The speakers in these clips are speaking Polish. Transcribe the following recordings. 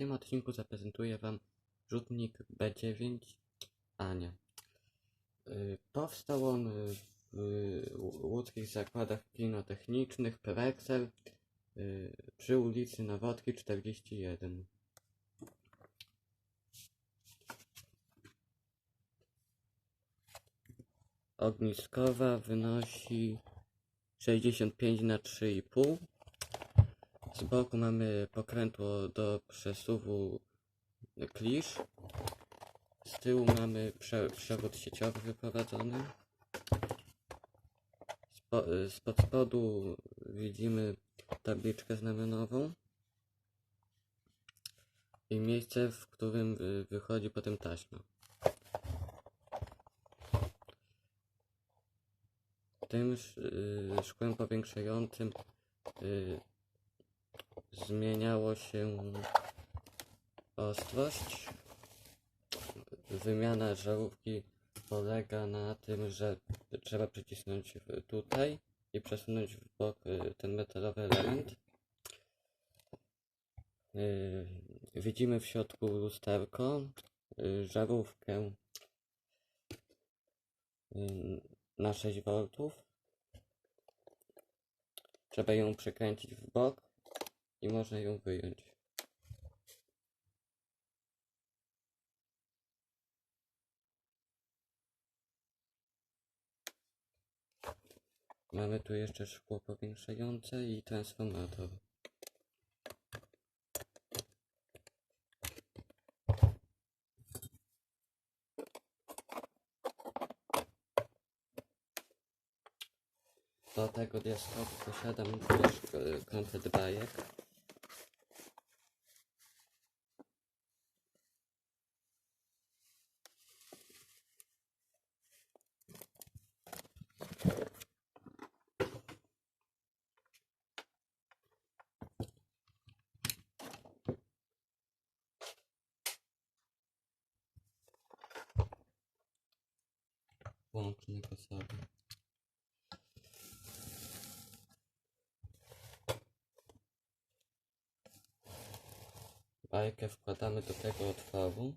tym odcinku zaprezentuję Wam rzutnik B9 Ania. Y, Powstał on y, w łódzkich zakładach kinotechnicznych Prexel y, przy ulicy Nowotki 41. Ogniskowa wynosi 65 na 3,5 z boku mamy pokrętło do przesuwu klisz. Z tyłu mamy prze, przewód sieciowy wyprowadzony. Spo, spod spodu widzimy tabliczkę znamionową i miejsce, w którym wychodzi potem taśma. Tym y, szkłem powiększającym y, zmieniało się ostrość. Wymiana żarówki polega na tym, że trzeba przycisnąć tutaj i przesunąć w bok y, ten metalowy element. Y, Widzimy w środku lusterko, y, żarówkę na 6 V. Trzeba ją przekręcić w bok i można ją wyjąć. Mamy tu jeszcze szkło powiększające i transformator. Do tego diaskopu posiadam też komplet bajek. Łącznik osoby. Bajkę wkładamy do tego otworu.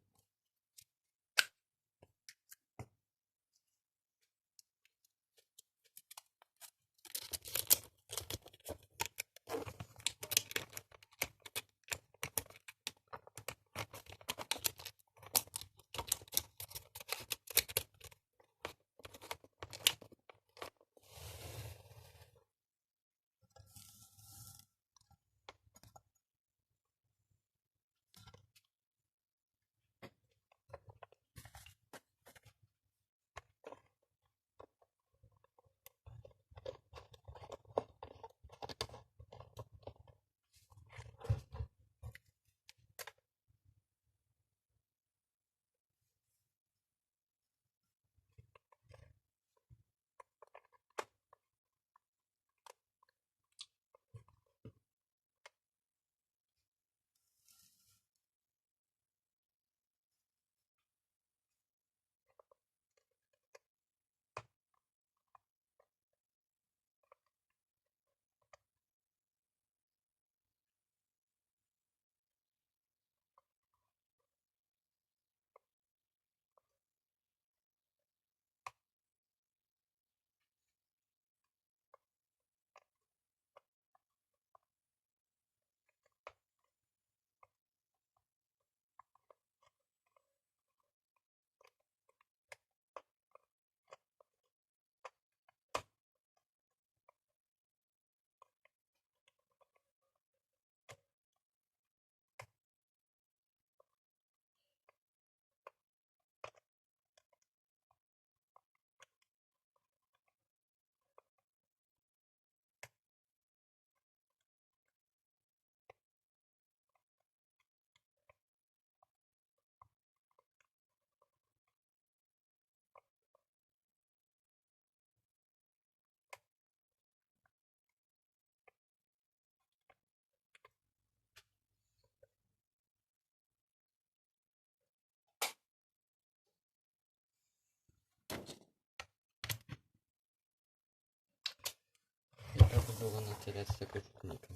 Było na tyle z tego rzutnika.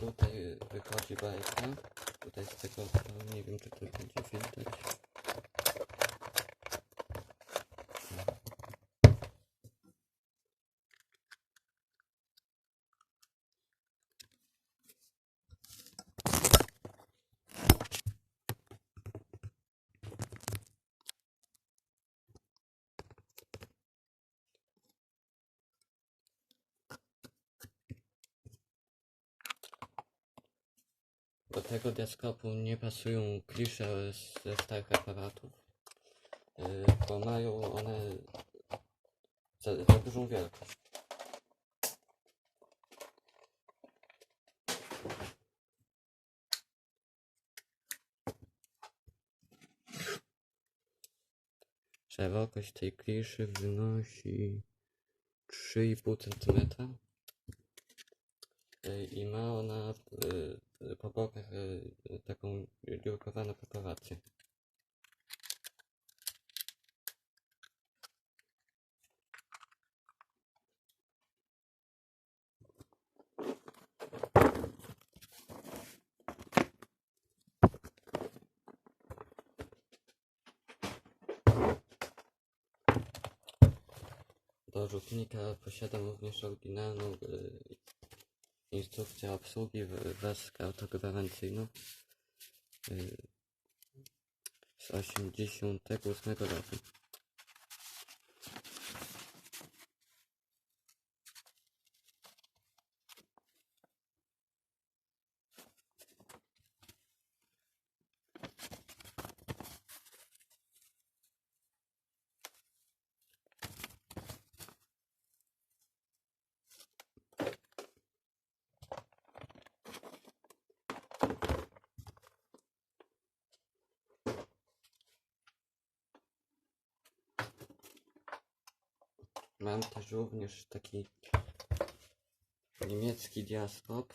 Tutaj wychodzi bajka. Tutaj z tego, to nie wiem czy to będzie widać. Do tego diaskopu nie pasują klisze ze starych aparatów, yy, bo mają one za, za dużą wielkość. Szerokość tej kliszy wynosi 3,5 cm y, i ma ona y, po bokach y, taką dziurkowaną perforację. Do rzutnika posiadam również oryginalną y, instrukcję obsługi wraz z kartą gwarancyjną y, z 88 roku. Mam też również taki niemiecki diaskop.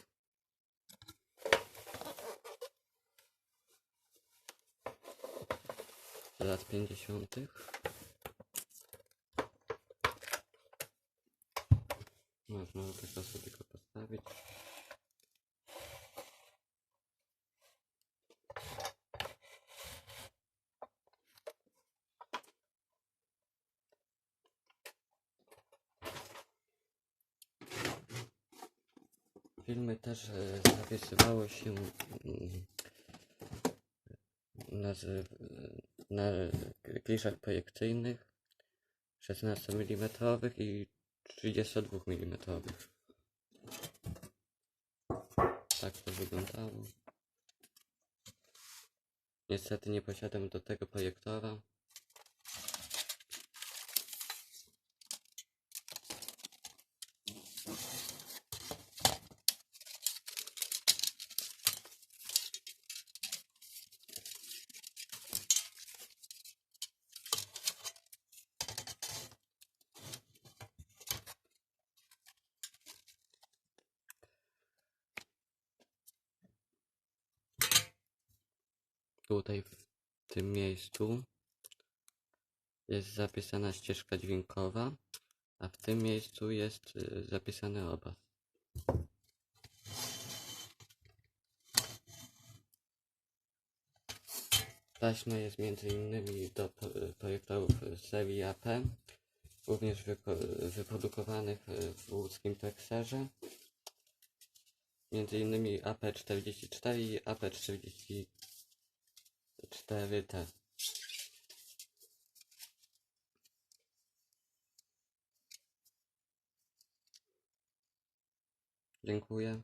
Z lat 50. Można tylko sobie go postawić. Filmy też e, zapisywało się mm, na, na kliszach projekcyjnych 16 mm i 32 mm. Tak to wyglądało. Niestety nie posiadam do tego projektora. Tutaj w tym miejscu jest zapisana ścieżka dźwiękowa, a w tym miejscu jest y, zapisany obraz. Taśma jest innymi do po- projektorów serii AP, również wyprodukowanych y, w łódzkim. Między innymi AP44 i AP44T. Dziękuję.